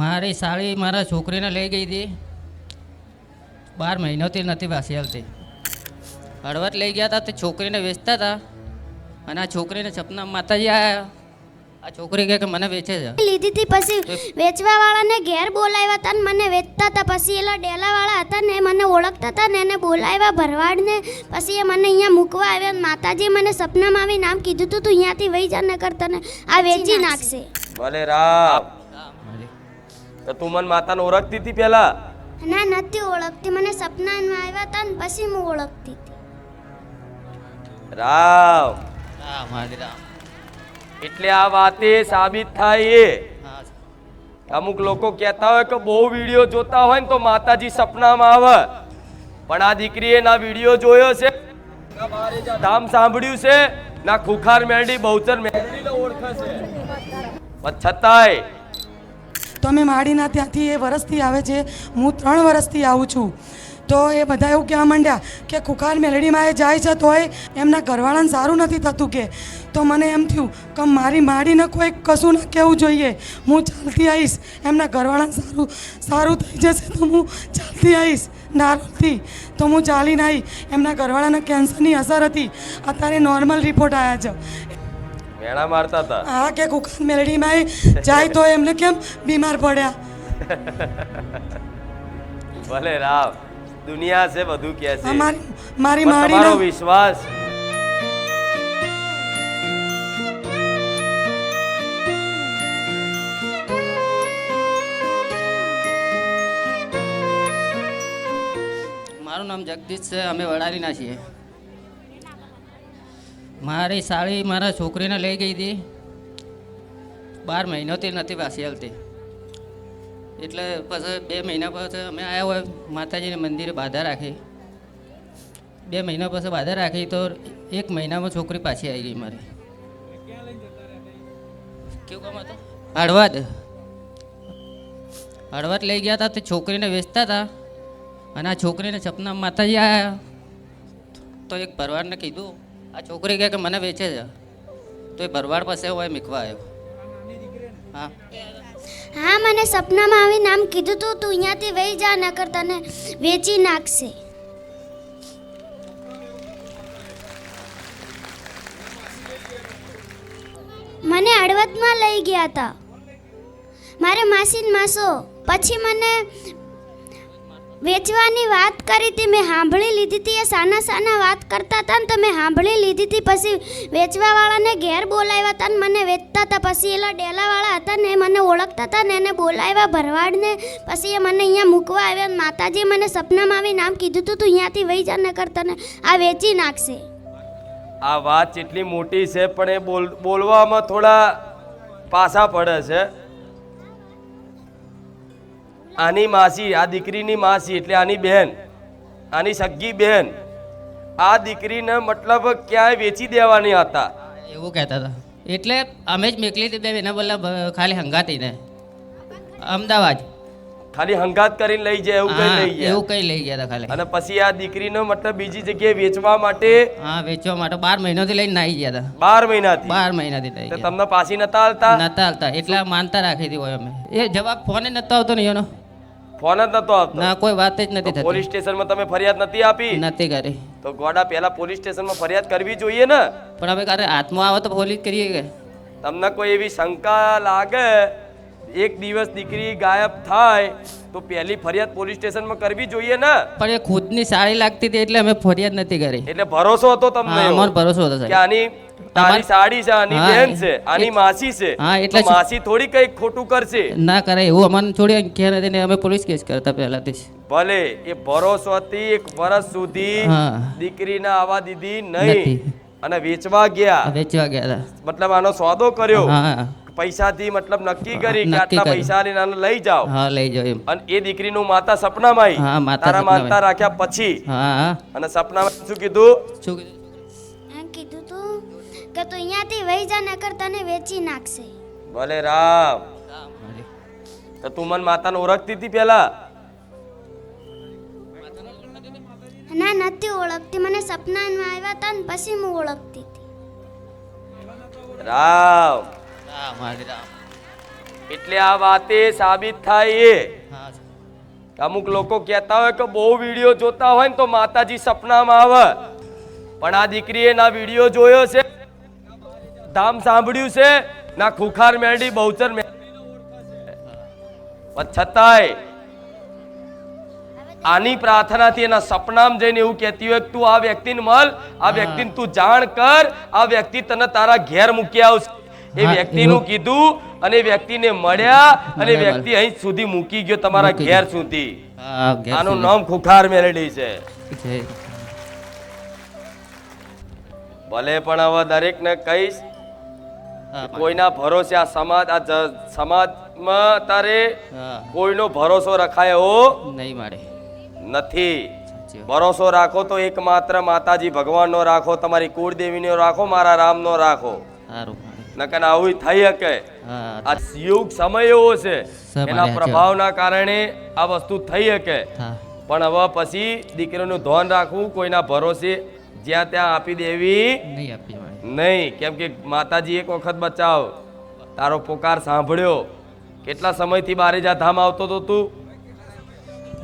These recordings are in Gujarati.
મારી સાળી મારા છોકરીને લઈ ગઈ હતી. બાર મહિનોથી નથી પાછી આવતી હળવદ લઈ ગયા હતા તે છોકરીને વેચતા હતા. અને આ છોકરીને સપના માતાજી આવ્યા આ છોકરી કહે કે મને વેચે છે. લીધી હતી પછી વેચવા વાળાને ઘેર બોલાવ્યા હતા ને મને વેચતા હતા. પછી એલા ડેલા વાળા હતા ને મને ઓળખતા હતા ને એને બોલાવ્યા ભરવાડને. પછી એ મને અહીંયા મૂકવા આવ્યા માતાજી મને સપનામાં આવી નામ કીધું તું તું અહીંયાથી વહી જા ન કરતા ને આ વેચી નાખશે. ભલે રામ. તો તું મને માતાને ઓળખતી હતી પેલા ના નથી ઓળખતી. મને સપનામાં આવ્યા હતા ને પછી હું ઓળખતી હતી. રામ. રામ રામ. એટલે આ વાતે સાબિત થાય એ. અમુક લોકો કહેતા હોય કે બહુ વીડિયો જોતા હોય ને તો માતાજી સપનામાં આવે. પણ આ દીકરીએ ના વીડિયો જોયો છે. ધામ સાંભળ્યું છે. ના ખુખાર મેરડી બહુચર પણ છતાંય તો અમે માડીના ત્યાંથી એ વરસથી આવે છે. હું ત્રણ વરસથી આવું છું. તો એ બધા એવું કહેવા માંડ્યા કે કુખાર મેલડીમાં એ જાય છે તોય એમના ઘરવાળાને સારું નથી થતું કે. તો મને એમ થયું કે મારી માડીને કોઈ કશું ના કહેવું જોઈએ. હું ચાલતી આવીશ. એમના ઘરવાળાને સારું સારું થઈ જશે તો હું ચાલતી આવીશ. નારોલથી તો હું ચાલીને આવી. એમના ઘરવાળાને કેન્સરની અસર હતી. અત્યારે નોર્મલ રિપોર્ટ આવ્યા છે. મેણા મારતા હતા. હા કે કુખાર મેલડીમાં જાય તો એમને કેમ બીમાર પડ્યા? ભલે રામ દુનિયા છે બધું કે છે. મારી મારી પણ વિશ્વાસ મારું નામ જગદીશ છે અમે વડાલીના છીએ. મારી સાળી મારા છોકરીને લઈ ગઈ હતી. બાર મહિનોથી નથી પાછી હાલતી. એટલે પછી બે મહિના પછી અમે આવ્યા હોય, માતાજીને મંદિરે બાધા રાખી. બે મહિના પછી બાધા રાખી તો એક મહિનામાં છોકરી પાછી આવી ગઈ મારી. કેવું કામ હતું? હળવદ. હળવદ લઈ ગયા હતા, તે છોકરીને વેચતા હતા. અને આ છોકરીને સપના માતાજી આવ્યા તો એક ભરવાડને કીધું આ છોકરી કહે કે મને વેચે છે. તો એ ભરવાડ પાસે હોય, મીખવા આવ્યો. હા. હા, મને સપનામાં આવી નામ કીધું તું તું અહીંયાથી વહી જા, નકર તને વેચી નાખશે. મને હળવદમાં લઈ ગયા હતા મારે માસીન માસો. પછી મને વેચવાની વાત કરી હતી મેં સાંભળી લીધી હતી. એ સાના સાના વાત કરતા હતા ને તો મેં સાંભળી લીધી હતી. પછી વેચવાવાળાને ઘેર બોલાવ્યા હતા ને મને વેચતા હતા. પછી એલા ડેલાવાળા હતા ને એ મને ઓળખતા હતા ને એને બોલાવ્યા ભરવાડને. પછી એ મને અહીંયા મૂકવા આવ્યા માતાજી મને સપનામાં આવી નામ કીધું તું તું અહીંયાથી વહી જા ન કરતા ને આ વેચી નાખશે. આ વાત એટલી મોટી છે, પણ એ બોલ, બોલવામાં થોડા પાસા પડે છે. આની માસી આ દીકરીની માસી એટલે આની બહેન આની સગી બહેન આ દીકરીને મતલબ ક્યાંય વેચી દેવાની હતા. એવું કહેતા હતા. એટલે અમે જ મેકલી હતી એના બોલા ખાલી હંગાતી ને અમદાવાદ. ખાલી હંગાત કરીને લઈ જાય એવું કઈ લઈ ગયા. એવું કંઈ લઈ ગયા હતા ખાલી. અને પછી આ દીકરીનો મતલબ બીજી જગ્યાએ વેચવા માટે હા વેચવા માટે બાર મહિનાથી લઈને નાઈ ગયા હતા. બાર મહિનાથી? બાર મહિનાથી નાઈ તો ગયા. તમને પાછી નતા હાલતા નતા હાલતા એટલે માનતા રાખી હતી હોય અમે. એ જવાબ ફોને નતો આવતો ને એનો ફોન જ નતો આવતો. ના કોઈ વાત જ નથી પોલીસ થતી. સ્ટેશનમાં તમે ફરિયાદ નથી આપી? નથી કરી. તો ગોડા પહેલા પોલીસ સ્ટેશનમાં ફરિયાદ કરવી જોઈએ ને? પણ હવે ક્યારે હાથમાં આવે તો પોલીસ કરીએ કે? તમને કોઈ એવી શંકા લાગે? એક દિવસ દીકરી ગાયબ થાય તો પહેલી ફરિયાદ પોલીસ સ્ટેશનમાં કરવી જોઈએ ને? પણ એ ખુદની સારી લાગતી હતી એટલે અમે ફરિયાદ નથી કરી. એટલે ભરોસો હતો તમને અમારો ભરોસો હતો કે આની તારી સાડી છે આની બેન છે આની માસી છે. હા, એટલે માસી થોડી કઈ ખોટું કરશે. ના કરે એવું અમને થોડી ઘેર નથી ને અમે પોલીસ કેસ કરતા પહેલાથી. ભલે એ ભરોસોથી એક વર્ષ સુધી દીકરીને આવા દીધી નહીં. અને વેચવા ગયા. વેચવા ગયા મતલબ આનો સોદો કર્યો. પૈસાથી મતલબ નક્કી કરી કે આટલા પૈસા લઈને આને લઈ જાઓ. હા લઈ જાઓ એમ. અને એ દીકરીનું માતા સપનામાં આવી તારા માનતા રાખ્યા પછી. અને સપનામાં શું કીધું? શું કીધું? કે તું અહીંયાથી વહી જા નકર તને વેચી નાખશે. ભલે રામ. તો તું મન માતાને ઓળખતી હતી પેલા? ના નથી ઓળખતી. મને સપનામાં આવ્યા હતા ને પછી હું ઓળખતી હતી. રામ. રામ રામ. એટલે આ વાતે સાબિત થાય એ. અમુક લોકો કહેતા હોય કે બહુ વીડિયો જોતા હોય ને તો માતાજી સપનામાં આવે. પણ આ દીકરીએ ના વીડિયો જોયો છે. ધામ સાંભળ્યું છે? ના ખુખાર મેરડી બહુચર પણ છતાંય આની પ્રાર્થનાથી એના સપનામ જઈને એવું કહેતી હોય તું આ વ્યક્તિને મળ આ વ્યક્તિને તું જાણ કર આ વ્યક્તિ તને તારા ઘેર મૂકી આવશે. એ વ્યક્તિનું કીધું અને વ્યક્તિને મળ્યા અને વ્યક્તિ અહીં સુધી મૂકી ગયો તમારા ઘેર સુધી. આનું નામ ખુખાર મેલડી છે. ભલે પણ હવે દરેકને કહીશ કોઈના ભરોસે આ સમાજ આ સમાજમાં તારે કોઈનો ભરોસો રખાય એવો નહીં મારે. નથી. ભરોસો રાખો તો એકમાત્ર માતાજી ભગવાનનો રાખો તમારી કુળદેવીનો રાખો મારા રામનો રાખો. નકર આવું થઈ શકે. આ યુગ સમય એવો છે. એના પ્રભાવના કારણે આ વસ્તુ થઈ શકે. પણ હવે પછી દીકરીનું ધ્યાન રાખવું કોઈના ભરોસે જ્યાં ત્યાં આપી દેવી નહીં આપી નહીં કેમ કે માતાજી એક વખત બચાવ. તારો પોકાર સાંભળ્યો. કેટલા સમયથી બારે જા ધામ આવતો તો તું?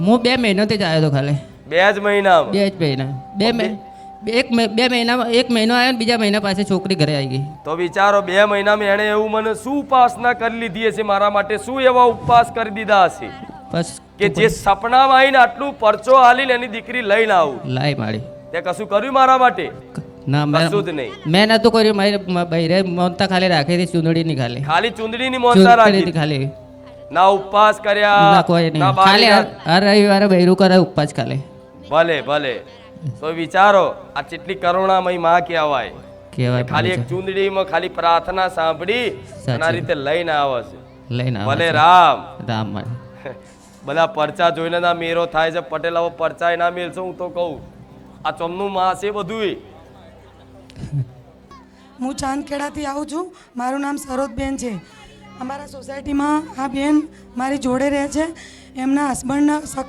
હું બે મહિનોથી જ આવ્યો હતો ખાલી. બે જ મહિના બે જ મહિના. બે એક બે મહિના એક મહિનો આવ્યો ને બીજા મહિના પાસે છોકરી ઘરે આવી ગઈ. તો વિચારો બે મહિનામાં એણે એવું મને શું ઉપાસના કરી લીધી હશે મારા માટે? શું એવા ઉપવાસ કરી દીધા હશે? બસ કે જે સપનામાં આવીને આટલું પરચો હાલીને એની દીકરી લઈને આવું? લાઈ મારી. તે કશું કર્યું મારા માટે? ના મેં કશું નહીં. મેં નતું કર્યું મારી બૈરે મોનતા ખાલી રાખી હતી ચૂંદડીની ખાલી. ખાલી ચૂંદડીની મોનતા રાખી. હતી ખાલી. ના ઉપવાસ કર્યા ના કોઈ નહીં. ખાલી હર રવિવારે બૈરું કરે ઉપવાસ ખાલી. ભલે ભલે. તો વિચારો આ કેટલી કરુણામયમાં કહેવાય. કહેવાય ખાલી એક ચૂંદડીમાં ખાલી પ્રાર્થના સાંભળી. આ રીતે લઈને આવે છે. લઈને ભલે રામ. રામ બધા પરચા જોઈને ના મેરો થાય છે પટેલ આવો પરચા ના મેલશો હું તો કહું. આ ચોમનું માસ છે બધું હું ચાંદખેડાથી આવું છું. મારું નામ સરોજબેન છે. અમારા સોસાયટીમાં આ બેન મારી જોડે રહે છે. એમના હસબન્ડના સખ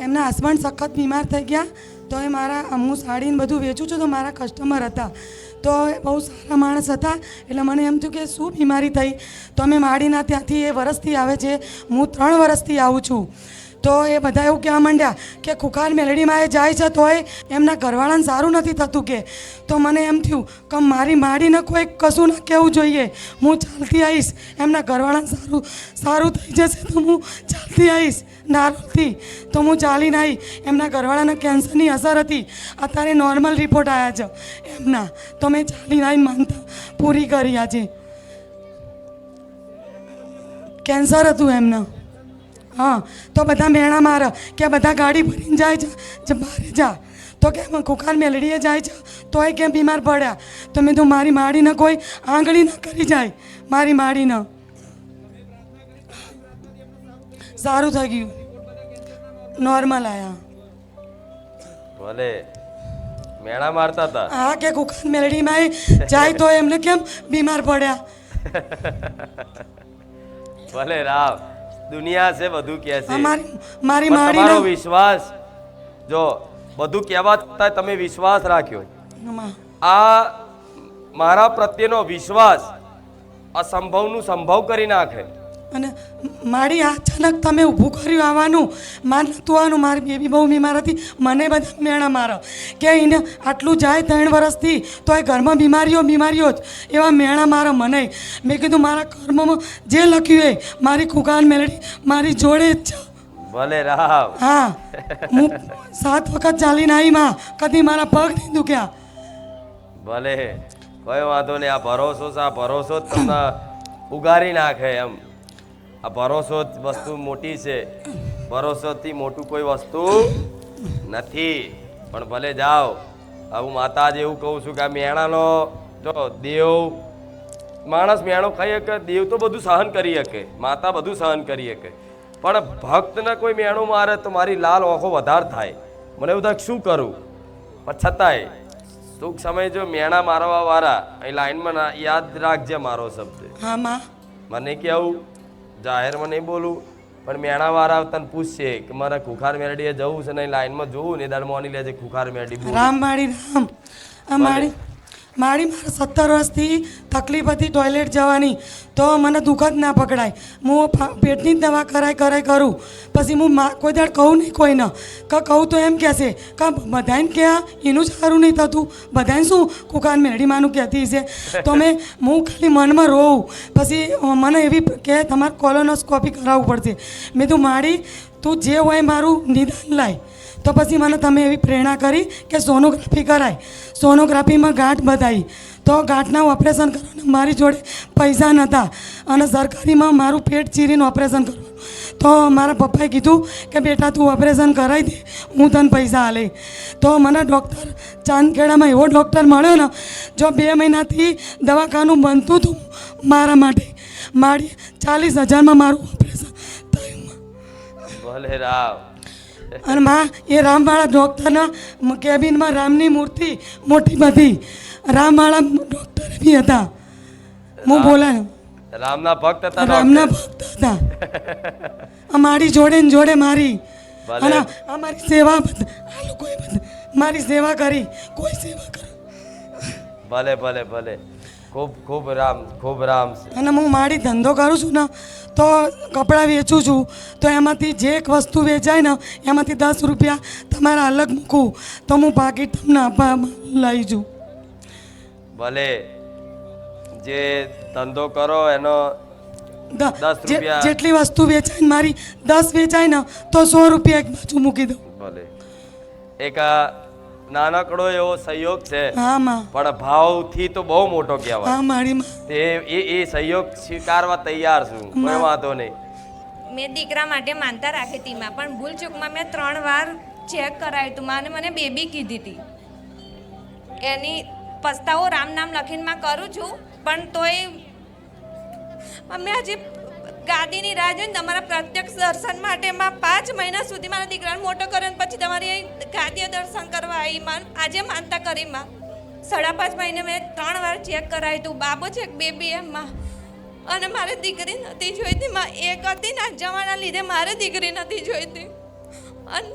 એમના હસબન્ડ સખત બીમાર થઈ ગયા. તો એ મારા હું સાડીને બધું વેચું છું. તો મારા કસ્ટમર હતા. તો એ બહુ સારા માણસ હતા. એટલે મને એમ થયું કે શું બીમારી થઈ? તો અમે માડીના ત્યાંથી એ વરસથી આવે છે. હું ત્રણ વરસથી આવું છું. તો એ બધા એવું કહેવા માંડ્યા કે ખુખાર મેલડીમાં એ જાય છે તોય એમના ઘરવાળાને સારું નથી થતું કે. તો મને એમ થયું, કે મારી માડીને કોઈ કશું ના કહેવું જોઈએ. હું ચાલતી આવીશ. એમના ઘરવાળાને સારું સારું થઈ જશે તો હું ચાલતી આવીશ. નારોલથી તો હું ચાલીને આવી એમના ઘરવાળાને કેન્સરની અસર હતી. અત્યારે નોર્મલ રિપોર્ટ આવ્યા છે. એમના તો મેં ચાલીને આવીને માનતા પૂરી કરી આજે. કેન્સર હતું એમને. હા તો બધા મેણા મારા કે બધા ગાડી ભરીને જાય છે બહાર જા. તો કે કુખાર મેલડીએ જાય છે તોય કેમ બીમાર પડ્યા? તો મેં તો મારી માડીને કોઈ આંગળી ન કરી જાય. મારી માડીને. સારું થઈ ગયું. નોર્મલ આયા. ભલે. મેળા મારતા હતા હા કે કુખાર મેલડીમાં જાય તો એમને કેમ બીમાર પડ્યા? ભલે રામ. દુનિયા છે બધું કહે છે. મારી મારી તમારો વિશ્વાસ જો બધું કહેવા છતાં તમે વિશ્વાસ રાખ્યો. આ મારા પ્રત્યેનો વિશ્વાસ અસંભવનું સંભવ કરી નાખે. અને મારી અચાનક તમે ઊભું કર્યું આવવાનું મારે નહોતું આવવાનું મારી બેબી બહુ બીમાર હતી. મને બધા મેણા મારો. કે એને આટલું જાય ત્રણ વર્ષથી તો એ ઘરમાં બીમારીઓ બીમારીઓ જ. એવા મેણા મારા મને. મેં કીધું મારા કર્મમાં જે લખ્યું એ મારી કુકાન મેલડી મારી જોડે જ છે. ભલે રાવ. હા. હું સાત વખત ચાલીને આવી માં. કદી મારા પગ નહીં દુખ્યા. ભલે. કોઈ વાંધો નહીં. આ ભરોસો છે આ ભરોસો જ તમને ઉગારી નાખે એમ. આ ભરોસો વસ્તુ મોટી છે. ભરોસોથી મોટું કોઈ વસ્તુ નથી. પણ ભલે જાઓ હું માતાજી એવું કહું છું કે આ મેણાનો જો દેવ માણસ મેણો ખાઈ શકે દેવ તો બધું સહન કરી શકે માતા બધું સહન કરી શકે. પણ ભક્તને કોઈ મેણું મારે તો મારી લાલ ઓખો વધારે થાય. મને એવું થાય શું કરું? પણ છતાંય ટૂંક સમય જો મેણા મારવા વાળા અહીં લાઈનમાં યાદ રાખજે મારો શબ્દ. હા માં. મને કેવું? જાહેરમાં નહીં બોલું પણ મેણા વાળા તને પૂછશે કે મારે ખુખાર મેરડીએ જવું છે નહીં લાઈનમાં જોવું ને દાડ મોની લેજે ખુખાર મેરડી રામ માડી રામ. આ માડી મારી મારે સત્તર વર્ષથી તકલીફ હતી ટોયલેટ જવાની. તો મને દુઃખ જ ના પકડાય. હું પેટની જ દવા કરાય કરાય કરું. પછી હું કોઈ દાડ કહું નહીં કોઈને. કે, કહું તો એમ કહેશે, કે બધાને કે એનું સારું નહીં થતું. બધાને શું? કુકાન મેળીમાનું કહેતી છે તો મેં, હું ખાલી મનમાં રોઉં પછી મને એવી કે તમારે કોલોનોસ્કોપી કરાવવું પડશે. મેં તું મારી તું જે હોય મારું નિદાન લાય. તો પછી મને તમે એવી પ્રેરણા કરી કે સોનોગ્રાફી કરાય. સોનોગ્રાફીમાં ગાંઠ બતાવી તો ગાંઠના ઓપરેશન કરવાના. મારી જોડે પૈસા નહોતા અને સરકારીમાં મારું પેટ ચીરીને ઓપરેશન કરવાનું. તો મારા પપ્પાએ કીધું કે, બેટા, તું ઓપરેશન કરાવી દે. હું તને પૈસા આલે. તો મને ડૉક્ટર ચાંદખેડામાં એવો ડૉક્ટર મળ્યો ને, જો બે મહિનાથી દવાખાનું બનતું હતું મારા માટે. મારી ચાલીસ હજારમાં મારું ઓપરેશન થયું. ભલે રામ અને માં એ રામવાળા ડૉક્ટરના કેબિનમાં રામની મૂર્તિ મોટી બધી. રામવાળા ડૉક્ટર બી હતા. હું બોલાયો. રામના ભક્ત હતા રામના ભક્ત હતા. અમારી જોડે ને જોડે મારી. અને અમારી સેવા આ લોકોએ મારી સેવા કરી. કોઈ સેવા કરે ભલે ભલે ભલે. ખૂબ ખૂબ રામ ખૂબ રામ અને હું મારી ધંધો કરું છું ને તો કપડાં વેચું છું. તો એમાંથી જે એક વસ્તુ વેચાય ને એમાંથી દસ રૂપિયા તમારા અલગ મૂકું. તો હું પાકીટ તમને આપવા લઈ જઉં ભલે જે ધંધો કરો એનો. જેટલી વસ્તુ વેચાય મારી દસ વેચાય ને તો સો રૂપિયા એક બાજુ મૂકી દઉં. ભલે. એક આ નાનકડો એવો સહયોગ છે. પણ ભાવ પણ ભાવથી તો બહુ મોટો કહેવાય. તે એ એ સહયોગ સ્વીકારવા તૈયાર છું. કોઈ વાંધો નહીં. મેં દીકરા માટે માનતા રાખી હતી માં. પણ ભૂલ ચૂકમાં મેં ત્રણ વાર ચેક કરાયું હતું માને મને બેબી કીધી હતી. એની પસ્તાવો રામ નામ લખીને માં કરું છું પણ તોય મેં હજી ગાદીની રાહ જોઈને તમારા પ્રત્યક્ષ દર્શન માટે માં પાંચ મહિના સુધી મારા દીકરાને મોટો કર્યો અને પછી તમારી અહીં ગાદીએ દર્શન કરવા આવી માં આજે માનતા કરી માં. સાડા પાંચ મહિને મેં ત્રણ વાર ચેક કરાવ્યું હતું બાબો છે બેબી એમ માં. અને મારે દીકરી નથી જોઈતી. માં એક હતી ને જવાના લીધે મારે દીકરી નથી જોઈતી. અને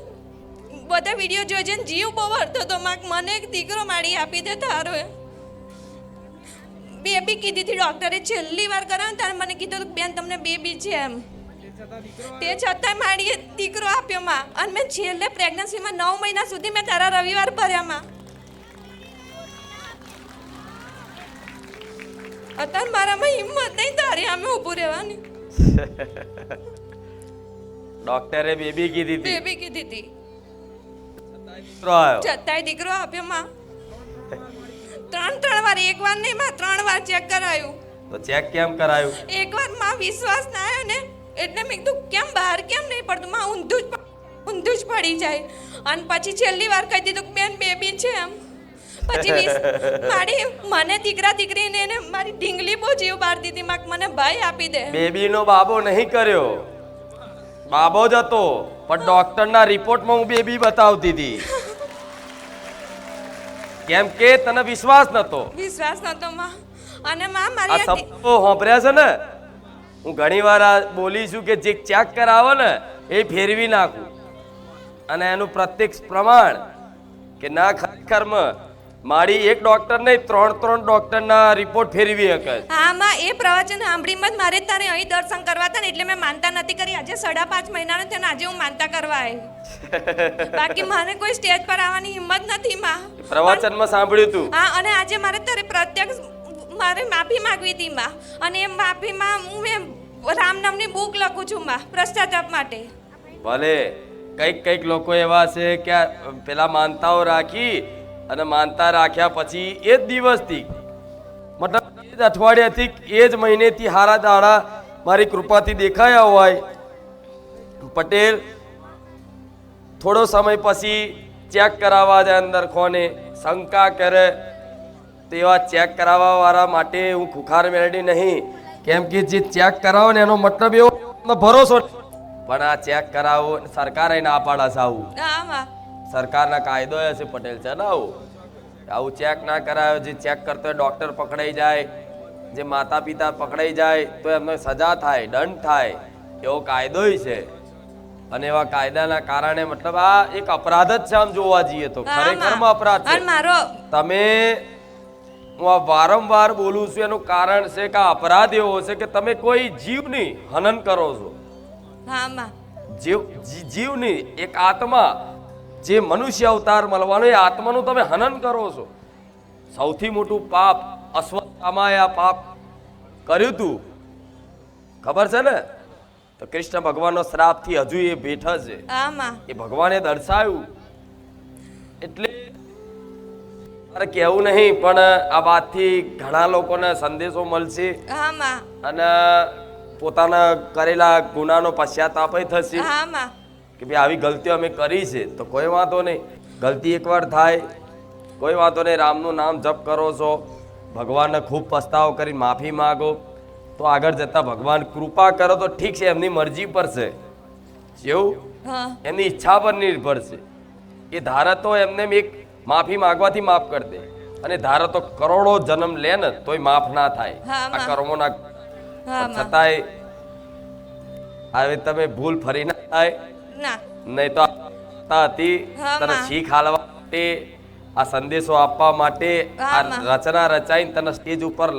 બધા વીડિયો જોઈ જીવ બહુ વળતો હતો. માક મને એક દીકરો માડી આપી દે તારો એ બેબી કીધી હતી ડૉક્ટરે છેલ્લી વાર કરાવ્યું ત્યારે મને કીધું બેન તમને બેબી છે એમ. તે છતાંય માડીએ દીકરો આપ્યો માં. અને મેં છેલ્લે પ્રેગ્નન્સીમાં નવ મહિના સુધી મેં તારા રવિવાર ભર્યા માં. અત્યારે મારામાં હિંમત નહીં તારી અમે ઊભું રહેવાની. ડોક્ટરે બેબી કીધી હતી. બેબી કીધી હતી. છતાંય દીકરો આપ્યો માં. ત્રણ ત્રણ વાર એક વાર નહીં માં ત્રણ વાર ચેક કરાયું. તો ચેક કેમ કરાયું? એક વારમાં વિશ્વાસ ના આવ્યો ને એટલે મેં કીધું કેમ બહાર કેમ નહીં પડતું? માં ઊંધું જ ઊંધું જ પડી જાય. અને પછી છેલ્લી વાર કહી દીધું કે બેન બેબી છે એમ. પછી મારી મને દીકરા દીકરીને એને મારી ઢીંગલી બહુ જીવ બાર દીધી. માં મને ભાઈ આપી દે. બેબીનો બાબો નહીં કર્યો. બાબો જ હતો પણ ડોક્ટરના રિપોર્ટમાં હું બેબી બતાવતી હતી. કેમ કે તને વિશ્વાસ નતો. વિશ્વાસ નતો માં. અને માં મારી આ શબ્દો સાંભળ્યા છે ને? હું ઘણીવાર આ બોલી છું કે જે ચેક કરાવો ને એ ફેરવી નાખું. અને એનું પ્રત્યક્ષ પ્રમાણ કે ના ખરેખરમાં મારી એક ડોક્ટર નહીં ત્રણ ત્રણ ડોક્ટરના રિપોર્ટ ફેરવી શકે આમાં એ પ્રવચન સાંભળીમાં જ મારે તારે અહીં દર્શન કરવા હતા ને એટલે મેં માનતા નથી કરી. આજે સાડા પાંચ મહિનાનો થયો આજે હું માનતા કરવા આવી. બાકી મારે કોઈ સ્ટેજ પર આવવાની હિંમત નથી માં. પ્રવચનમાં સાંભળ્યું તું? હા અને આજે મારે તારે પ્રત્યક્ષ મારે માફી માંગવી હતી માં. અને એ માફીમાં હું મેં રામ નામની બુક લખું છું માં ભ્રષ્ટાચાર માટે. ભલે કંઈક કંઈક લોકો એવા છે કે પેલા માનતાઓ રાખી અને માનતા રાખ્યા પછી એ જ દિવસથી, મતલબ એ જ અઠવાડિયાથી, એ જ મહિનેથી હારા દાડા મારી કૃપાથી દેખાયા હોય. પટેલ, થોડો સમય પછી ચેક કરાવવા જાય અંદર કોને શંકા કરે, તેવા ચેક કરાવવા વાળા માટે હું ખુખાર મેળવી નહીં. કેમ કે જે ચેક કરાવો ને એનો મતલબ એવો ભરોસો. પણ આ ચેક કરાવો સરકારે ના પાડા માં સરકારના કાયદો છે પટેલ છે ને આવું. આવું ચેક ના કરાયો જે ચેક કરતો હોય ડૉક્ટર પકડાઈ જાય જે માતા પિતા પકડાઈ જાય તો એમને સજા થાય દંડ થાય એવો કાયદોય છે. અને એવા કાયદાના કારણે મતલબ આ એક અપરાધ જ છે આમ જોવા જઈએ તો. ખરેખરમાં અપરાધ છે. તમે હું આ વારંવાર બોલું છું એનું કારણ છે કે અપરાધ એવો છે કે તમે કોઈ જીવની હનન કરો છો. જીવ જીવની એક આત્મા જે મનુષ્ય અવતાર મળવાનો એ આત્માનું તમે હનન કરો છો. સૌથી મોટું પાપ અસ્વસ્થામાં આ પાપ કર્યું હતું ખબર છે ને? તો કૃષ્ણ ભગવાનનો શ્રાપથી હજુ એ બેઠા છે. એ ભગવાને દર્શાવ્યું. એટલે મારે કહેવું નહીં પણ આ વાતથી ઘણા લોકોને સંદેશો મળશે. અને પોતાના કરેલા ગુનાનો પશ્ચાતાપ થશે. કે ભાઈ આવી ગલતીઓ અમે કરી છે તો કોઈ વાંધો નહીં. ગલતી એકવાર થાય કોઈ વાંધો નહીં રામનું નામ જપ કરો છો ભગવાનને ખૂબ પસ્તાવો કરી માફી માગો તો આગળ જતાં ભગવાન કૃપા કરો તો ઠીક છે એમની મરજી પર છે. જેવું એમની ઈચ્છા પર નિર્ભર છે. એ ધારા તો એમને એક માફી માગવાથી માફ કરી દે. અને ધારા તો કરોડો જન્મ લે ને તોય માફ ના થાય. આ. કર્મોના છતાંય હવે તમે ભૂલ ફરી ના થાય. ના. નહીં તો હતી તને. શીખ હાલવા માટે આ સંદેશો આપવા માટે આ રચના રચાઈને તને સ્ટેજ ઉપર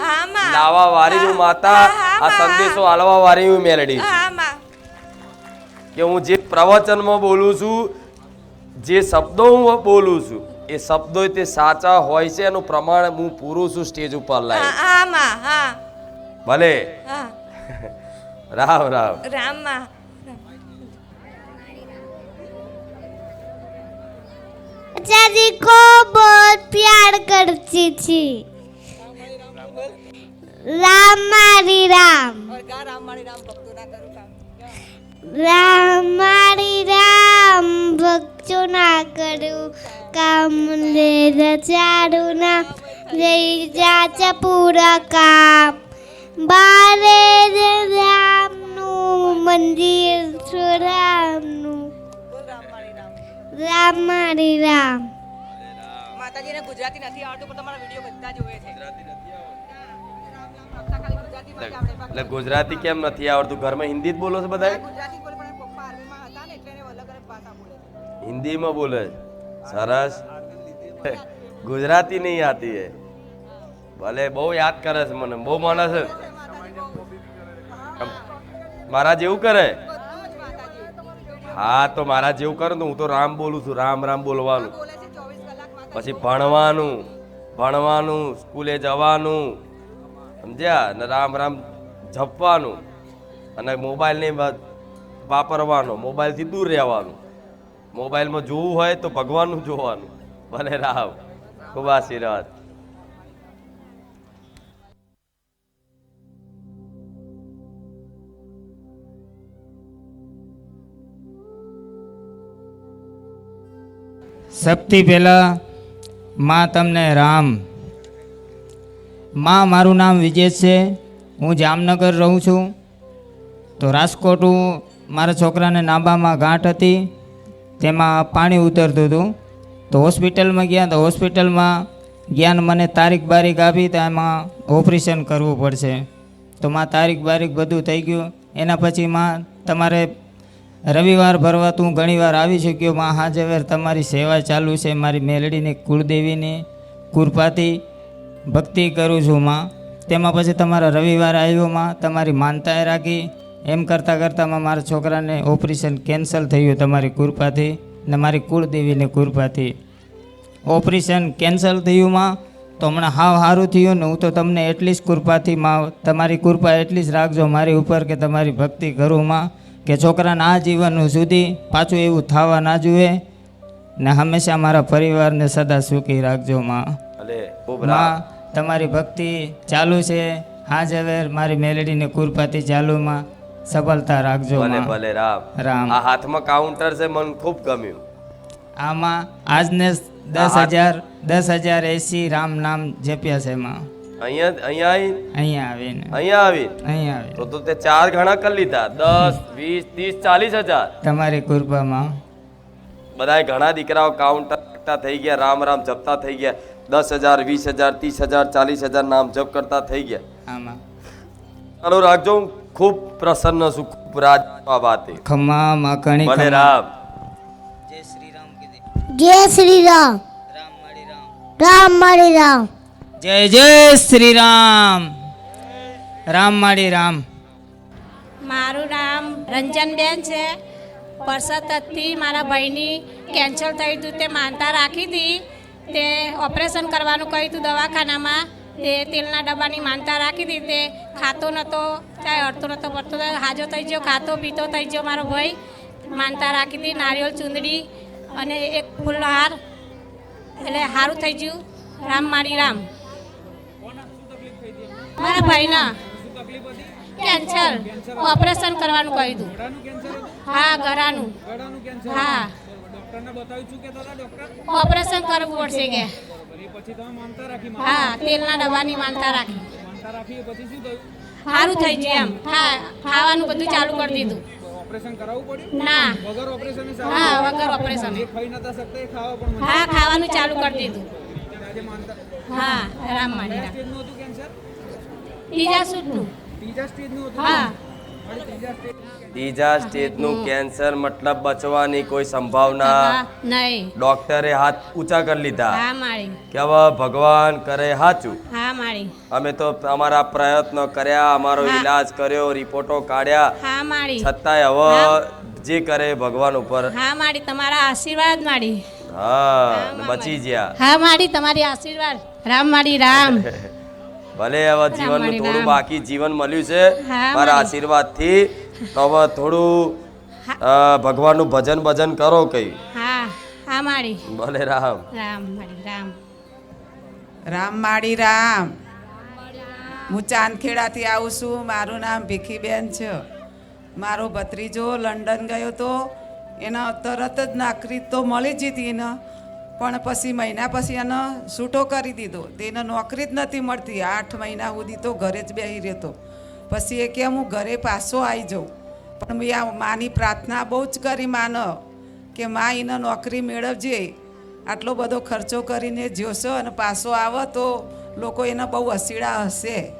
હા, લાવા વાળી હું માતા આ સંદેશો હાલવા વાળી હું મેલડી. કે હું જે પ્રવચનમાં બોલું છું જે શબ્દો હું બોલું છું એ શબ્દો તે સાચા હોય છે એનું પ્રમાણ હું પૂરું છું સ્ટેજ ઉપર લાઈ. ભલે. રામ રામ. રામ માં चाची को बहुत प्यार करती थी राम मारी राम રામ મારી રામ ભક્તો ના કરું કામ લે રચાડું ના જઈ જાચા પૂરા કામ બારે રે રામનું મંદિર છે રામનું રામ મારી રામ. માતાજીને ગુજરાતી નથી આવડતું પણ તમારા વીડિયો બધા જોવે છે. એટલે ગુજરાતી કેમ નથી આવડતું? ઘરમાં હિન્દી જ બોલો છો બધા? ગુજરાતી બોલે પણ એના પપ્પા આર્મીમાં હતા ને એટલે એને અલગ અલગ ભાષા બોલે છે. હિન્દીમાં બોલે છે. સરસ. ગુજરાતી નહીં આતી હે ભલે બહુ યાદ કરે છે મને બહુ માણસ મારા જેવું કરે? હા, તો મારા જેવું કરો હું તો રામ બોલું છું, રામ રામ બોલવાનું. પછી ભણવાનું ભણવાનું, સ્કૂલે જવાનું, સમજ્યા? ને રામ રામ જપવાનું અને મોબાઈલ નહીં વાપરવાનો, મોબાઈલથી દૂર રહેવાનું. મોબાઈલમાં જોવું હોય તો ભગવાનનું જોવાનું. ભલે રામ. ખૂબ આશીર્વાદ. સૌથી પહેલાં માં તમને રામ. માં મારું નામ વિજેશ છે. હું જામનગર રહું છું. તો રાજકોટ હું મારા છોકરાને નાબામાં ગાંઠ હતી. તેમાં પાણી ઉતરતું હતું. તો હોસ્પિટલમાં ગયા. તો હોસ્પિટલમાં ગયા ને મને તારીખ બારીખ આપી તો એમાં ઓપરેશન કરવું પડશે. તો માં તારીખ બારીખ બધું થઈ ગયું. એના પછી માં તમારે રવિવાર ભરવા તું ઘણીવાર આવી શક્યો માં હાજવેર તમારી સેવા ચાલુ છે. મારી મેલડીની કુળદેવીની કૃપાથી ભક્તિ કરું છું માં. તેમાં પછી તમારા રવિવાર આવ્યો માં. તમારી માનતાએ રાખી. એમ કરતાં કરતાં મારા છોકરાને ઓપરેશન કેન્સલ થયું તમારી કૃપાથી ને મારી કુળદેવીની કૃપાથી. ઓપરેશન કેન્સલ થયું માં. તો હમણાં હાવ સારું થયું ને હું તો તમને એટલી જ કૃપાથી માં, તમારી કૃપા એટલી જ રાખજો મારી ઉપર કે તમારી ભક્તિ કરું માં. કે છોકરાને આ જીવન સુધી પાછું એવું થવા ના જોઈએ ને હંમેશા મારા પરિવારને સદા સુખી રાખજો માં. તમારી ભક્તિ ચાલુ છે. હાજ હવે મારી મેલેડીની કૃપાથી ચાલુમાં સફળતા રાખજો ભલે ભલે રામ. રામ. આ હાથમાં કાઉન્ટર છે મને ખૂબ ગમ્યું. આમાં આજને દસ હજાર દસ હજાર એસી રામ નામ જપ્યા છે માં. અહીંયા અહીંયા અહીંયા અહીંયા આવી અહીંયા આવી તો તો તે ચાર ઘણા કરી લીધા. દસ વીસ ત્રીસ ચાલીસ હજાર. તમારી કૃપામાં. બધાય ઘણા દીકરાઓ કાઉન્ટર કરતા થઈ ગયા રામ રામ જપતા થઈ ગયા. દસ હજાર વીસ હજાર ત્રીસ હજાર ચાલીસ હજાર નામ જપ કરતા થઈ ગયા. આમાં. ચાલો રાખજો હું ખૂબ પ્રસન્ન છું ખૂબ રાજ આ વાતે. ખમા માકણી ભલે રામ. જય શ્રી રામ. જય શ્રી રામ રામ મારી રામ. રામ મારી રામ. જય જય શ્રી રામ રામ માળી રામ. મારું નામ રંજનબેન છે. પરસતથી મારા ભાઈની કેન્સર થયું હતું તે માનતા રાખી હતી તે ઓપરેશન કરવાનું કહ્યું હતું દવાખાનામાં. તે તેલના ડબ્બાની માનતા રાખી હતી તે ખાતો નહોતો ચાહે અડતો નહોતો પડતો હાજો થઈ ગયો, ખાતો પીતો થઈ ગયો મારો ભાઈ. માનતા રાખી હતી નારિયેળ ચૂંદડી અને એક ફૂલહાર. એટલે સારું થઈ ગયું. રામ મારી રામ. મારા ભાઈના કેન્સર ઓપરેશન કરવાનું કહી દઉં. હા ગળાનું. હા. ઓપરેશન કરવું પડશે કે. હા તેલના ડબ્બાની માનતા રાખી. સારું થઈ જાય એમ. હા ખાવાનું બધું ચાલુ કરી દીધું. ના. હા વગર ઓપરેશન હા ખાવાનું ચાલુ કરી દીધું. હા રામ માની ત્રીજા સૂટનું હા. ત્રીજા સ્ટેજનું કેન્સર મતલબ બચવાની કોઈ સંભાવના નહીં. ડોક્ટરે હાથ ઊંચા કરી લીધા. હા મારી. કે હવે ભગવાન કરે સાચું હા મારી. અમે તો અમારા પ્રયત્નો કર્યા અમારો ઈલાજ કર્યો રિપોર્ટો કાઢ્યા. હા મારી. છતાંય હવે જે કરે ભગવાન ઉપર. હા મારી તમારા આશીર્વાદ મારી. હા બચી ગયા. હા મારી તમારી આશીર્વાદ. રામ મારી રામ. ભલે હવે જીવનનું થોડું રામ. બાકી જીવન મળ્યું છે મારા. આશીર્વાદથી તો હવે થોડું ભગવાનનું ભજન ભજન કરો કઈ. હા હા મારી ભલે રામ. રામ મારી રામ. રામ માળી રામ. હું ચાંદખેડાથી આવું છું મારું નામ ભીખીબેન છે. મારો ભત્રીજો લંડન ગયો તો એના તરત જ નાકરી તો મળી જ હતી એને પણ પછી મહિના પછી એનો છૂટો કરી દીધો. તેને નોકરી જ નથી મળતી. આઠ મહિના સુધી તો ઘરે જ બેસી રહેતો. પછી એ કે હું ઘરે પાછો આવી જાઉં. પણ મેં આ માની પ્રાર્થના બહુ જ કરી માનો કે મા એને નોકરી મેળવજે. આટલો બધો ખર્ચો કરીને જોશો અને પાછો આવો તો લોકો એને બહુ હસીડા હશે.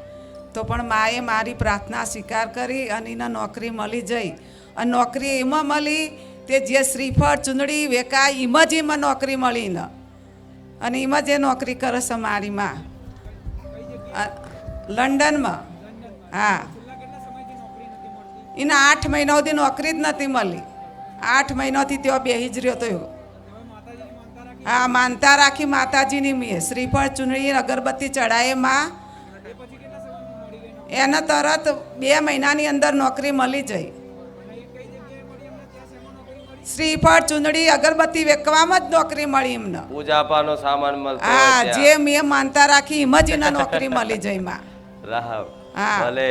તો પણ માએ મારી પ્રાર્થના સ્વીકાર કરી અને એને નોકરી મળી જઈ. અને નોકરી એમાં મળી તે જે શ્રીફળ ચૂંદડી વેકાય એમાં જ એમાં નોકરી મળી ને અને એમાં જ નોકરી કરે છે મારી માં લંડનમાં. હા. એને આઠ મહિના સુધી નોકરી જ નથી મળી. આઠ મહિનાથી તેઓ બેહી જ રહ્યો તો હા, માનતા રાખી માતાજીની મેં, શ્રીફળ ચૂંદડી અગરબત્તી ચડાએ માં. એને તરત બે મહિનાની અંદર નોકરી મળી જઈ શ્રીફળ ચુંદડી અગરબત્તી વેકવામાં જ નોકરી મળી એમને પૂજા પાનો સામાન મળતો હા. જે મેં માનતા રાખી એમ જ એને નોકરી મળી જઈમાં રાહ. ભલે